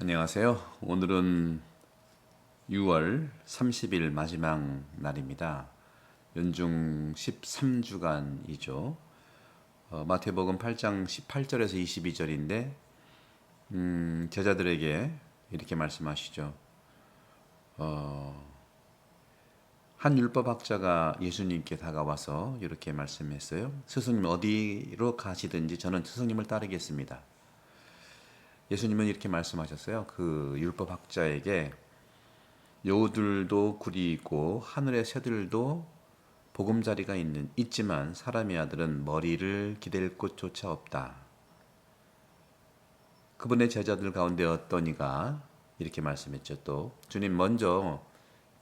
안녕하세요. 오늘은 6월 30일 마지막 날입니다. 연중 13주간이죠. 어, 마태복음 8장 18절에서 22절인데 음, 제자들에게 이렇게 말씀하시죠. 어, 한 율법학자가 예수님께 다가와서 이렇게 말씀했어요. 스승님 어디로 가시든지 저는 스승님을 따르겠습니다. 예수님은 이렇게 말씀하셨어요. 그 율법 학자에게 여우들도 굴이 있고 하늘의 새들도 보금자리가 있는 있지만 사람의 아들은 머리를 기댈 곳조차 없다. 그분의 제자들 가운데 어떤 이가 이렇게 말씀했죠. 또 주님 먼저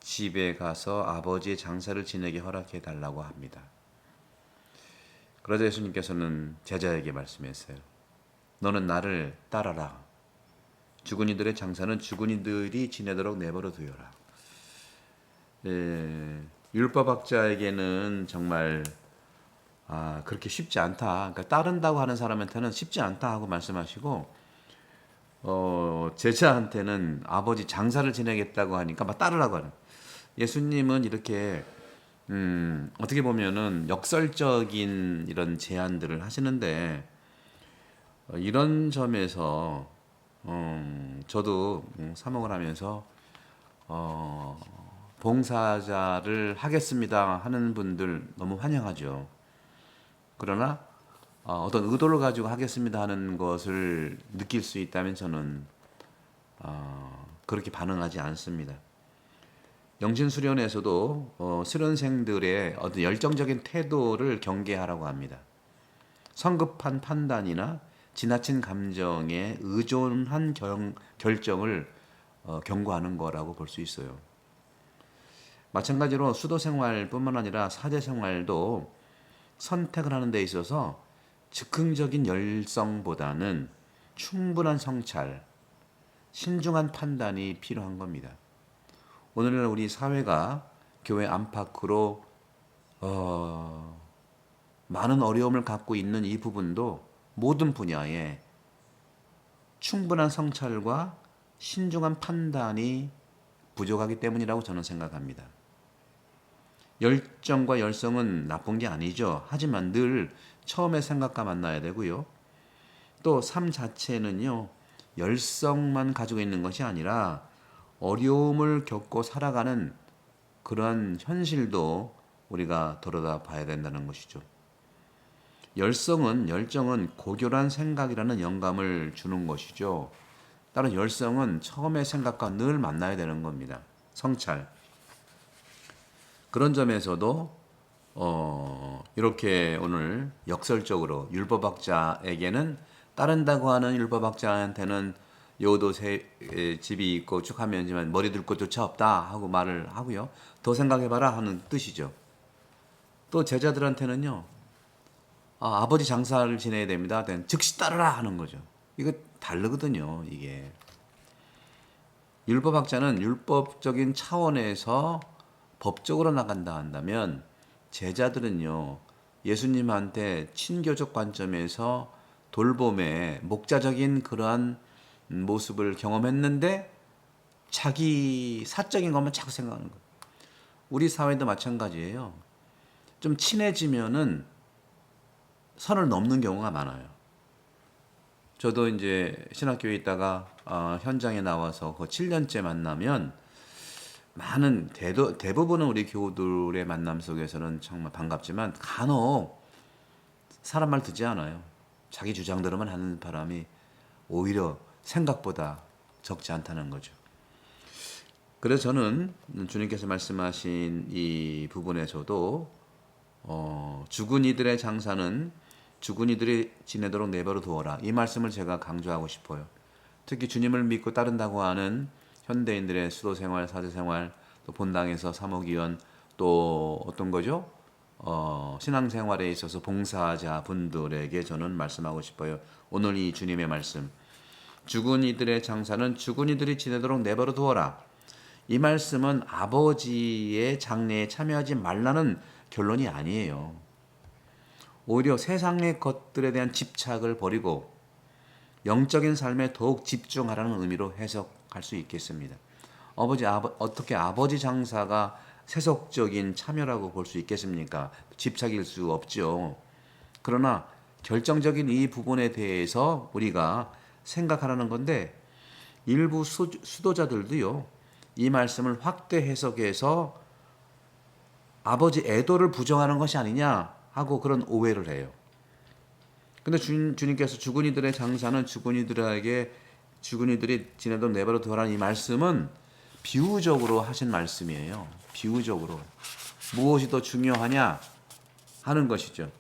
집에 가서 아버지의 장사를 지내게 허락해 달라고 합니다. 그러자 예수님께서는 제자에게 말씀했어요. 너는 나를 따라라. 죽은 이들의 장사는 죽은 이들이 지내도록 내버려 두어라. 예, 율법학자에게는 정말 아, 그렇게 쉽지 않다. 그러니까 따른다고 하는 사람한테는 쉽지 않다 하고 말씀하시고 어, 제자한테는 아버지 장사를 지내겠다고 하니까 막 따르라고 하는. 예수님은 이렇게 음, 어떻게 보면은 역설적인 이런 제안들을 하시는데 어, 이런 점에서 음, 저도 음, 사목을 하면서 어, 봉사자를 하겠습니다 하는 분들 너무 환영하죠. 그러나 어, 어떤 의도를 가지고 하겠습니다 하는 것을 느낄 수 있다면 저는 어, 그렇게 반응하지 않습니다. 영신 수련에서도 어, 수련생들의 어떤 열정적인 태도를 경계하라고 합니다. 성급한 판단이나 지나친 감정에 의존한 경, 결정을 어, 경고하는 거라고 볼 수 있어요. 마찬가지로 수도 생활뿐만 아니라 사제 생활도 선택을 하는 데 있어서 즉흥적인 열성보다는 충분한 성찰, 신중한 판단이 필요한 겁니다. 오늘날 우리 사회가 교회 안팎으로 어, 많은 어려움을 갖고 있는 이 부분도 모든 분야에 충분한 성찰과 신중한 판단이 부족하기 때문이라고 저는 생각합니다. 열정과 열성은 나쁜 게 아니죠. 하지만 늘 처음에 생각과 만나야 되고요. 또 삶 자체는요, 열성만 가지고 있는 것이 아니라 어려움을 겪고 살아가는 그러한 현실도 우리가 돌아다 봐야 된다는 것이죠. 열성은 열정은 고결한 생각이라는 영감을 주는 것이죠. 따라 열성은 처음의 생각과 늘 만나야 되는 겁니다. 성찰. 그런 점에서도 어, 이렇게 오늘 역설적으로 율법학자에게는 따른다고 하는 율법학자한테는 요도 세 집이 있고 쭉 하면지만 머리 둘 곳조차 없다 하고 말을 하고요. 더 생각해봐라 하는 뜻이죠. 또 제자들한테는요. 아, 아버지 장사를 지내야 됩니다. 즉시 따르라 하는 거죠. 이거 다르거든요. 이게 율법학자는 율법적인 차원에서 법적으로 나간다 한다면 제자들은요 예수님한테 친교적 관점에서 돌봄의 목자적인 그러한 모습을 경험했는데 자기 사적인 것만 자꾸 생각하는 거예요. 우리 사회도 마찬가지예요. 좀 친해지면은 선을 넘는 경우가 많아요. 저도 이제 신학교에 있다가 어, 현장에 나와서 그 7년째 만나면 많은 대도, 대부분은 우리 교우들의 만남 속에서는 정말 반갑지만 간혹 사람 말 듣지 않아요. 자기 주장대로만 하는 바람이 오히려 생각보다 적지 않다는 거죠. 그래서 저는 주님께서 말씀하신 이 부분에서도 어, 죽은 이들의 장사는 죽은 이들이 지내도록 내버려 두어라. 이 말씀을 제가 강조하고 싶어요. 특히 주님을 믿고 따른다고 하는 현대인들의 수도 생활, 사제 생활, 또 본당에서 사목위원, 또 어떤 거죠? 어, 신앙생활에 있어서 봉사자 분들에게 저는 말씀하고 싶어요. 오늘 이 주님의 말씀. 죽은 이들의 장사는 죽은 이들이 지내도록 내버려 두어라. 이 말씀은 아버지의 장례에 참여하지 말라는 결론이 아니에요. 오히려 세상의 것들에 대한 집착을 버리고 영적인 삶에 더욱 집중하라는 의미로 해석할 수 있겠습니다. 아버지 아버, 어떻게 아버지 장사가 세속적인 참여라고 볼 수 있겠습니까? 집착일 수 없죠. 그러나 결정적인 이 부분에 대해서 우리가 생각하라는 건데 일부 수, 수도자들도요 이 말씀을 확대 해석해서 아버지 애도를 부정하는 것이 아니냐 하고 그런 오해를 해요. 근데 주님, 주님께서 주군이들의 장사는 주군이들에게 주군이들이 지내도 내버려 두라는 이 말씀은 비유적으로 하신 말씀이에요. 비유적으로 무엇이 더 중요하냐 하는 것이죠.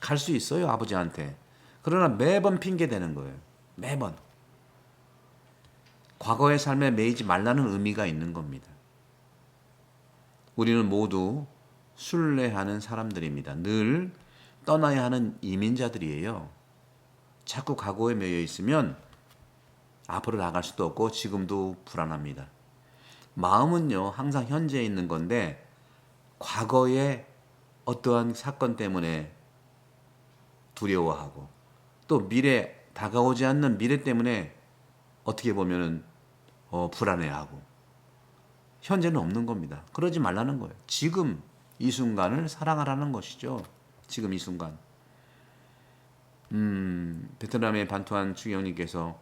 갈 수 있어요 아버지한테. 그러나 매번 핑계 대는 거예요. 매번 과거의 삶에 매이지 말라는 의미가 있는 겁니다. 우리는 모두 순례하는 사람들입니다. 늘 떠나야 하는 이민자들이에요. 자꾸 과거에 매여 있으면 앞으로 나갈 수도 없고 지금도 불안합니다. 마음은요, 항상 현재에 있는 건데 과거의 어떠한 사건 때문에 두려워하고 또 미래 다가오지 않는 미래 때문에 어떻게 보면은 어, 불안해하고 현재는 없는 겁니다. 그러지 말라는 거예요. 지금 이 순간을 사랑하라는 것이죠. 지금 이 순간. 음, 베트남의 반투한 추경님께서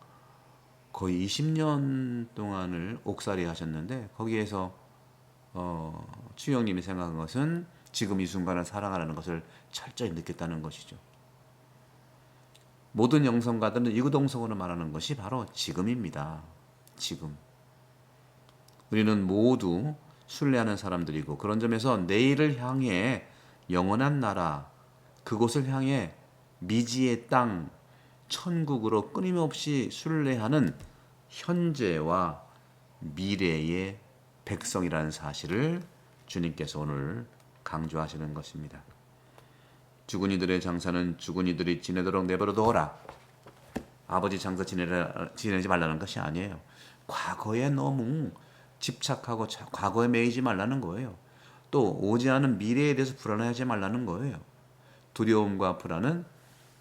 거의 20년 동안을 옥살이 하셨는데 거기에서 어, 추경님이 생각한 것은 지금 이 순간을 사랑하라는 것을 철저히 느꼈다는 것이죠. 모든 영성가들은 이구동성으로 말하는 것이 바로 지금입니다. 지금. 우리는 모두 순례하는 사람들이고 그런 점에서 내일을 향해 영원한 나라 그곳을 향해 미지의 땅 천국으로 끊임없이 순례하는 현재와 미래의 백성이라는 사실을 주님께서 오늘 강조하시는 것입니다. 죽은 이들의 장사는 죽은 이들이 지내도록 내버려 둬라. 아버지 장사 지내라, 지내지 말라는 것이 아니에요. 과거에 너무 집착하고 자- 과거에 매이지 말라는 거예요. 또 오지 않은 미래에 대해서 불안해하지 말라는 거예요. 두려움과 불안은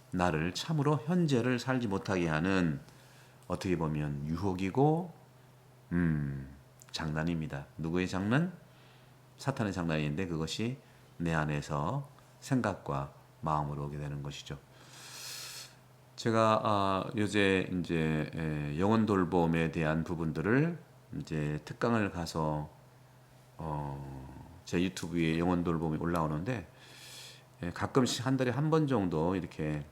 나를 참으로 현재를 살지 못하게 하는 어떻게 보면 유혹이고 음, 장난입니다. 누구의 장난? 사탄의 장난인데 그것이 내 안에서 생각과 마음으로 오게 되는 것이죠. 제가 아, 요새 이제 에, 영혼 돌봄에 대한 부분들을 이제 특강을 가서 어, 제 유튜브에 영혼 돌봄이 올라오는데 예, 가끔씩 한 달에 한 번 정도 이렇게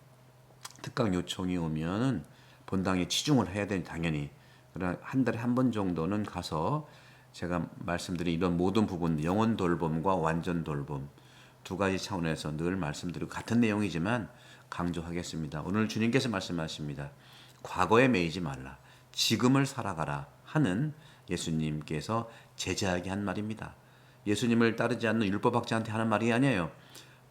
특강 요청이 오면은 본당에 치중을 해야 되니 당연히 한 달에 한 번 정도는 가서 제가 말씀드린 이런 모든 부분 영혼 돌봄과 완전 돌봄 두 가지 차원에서 늘 말씀드리고 같은 내용이지만 강조하겠습니다. 오늘 주님께서 말씀하십니다. 과거에 매이지 말라. 지금을 살아가라 하는 예수님께서 제자에게 한 말입니다. 예수님을 따르지 않는 율법학자한테 하는 말이 아니에요.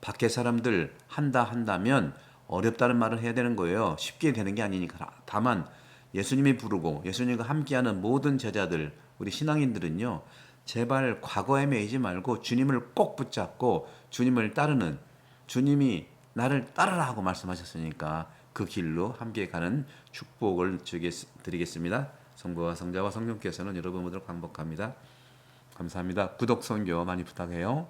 밖에 사람들 한다 한다면 어렵다는 말을 해야 되는 거예요. 쉽게 되는 게 아니니까. 다만 예수님이 부르고 예수님과 함께하는 모든 제자들, 우리 신앙인들은요. 제발 과거에 매이지 말고 주님을 꼭 붙잡고 주님을 따르는 주님이 나를 따르라 하고 말씀하셨으니까 그 길로 함께 가는 축복을 드리겠습니다. 성부와 성자와 성령께서는 여러분 모두를 반복합니다. 감사합니다. 구독, 선교 많이 부탁해요.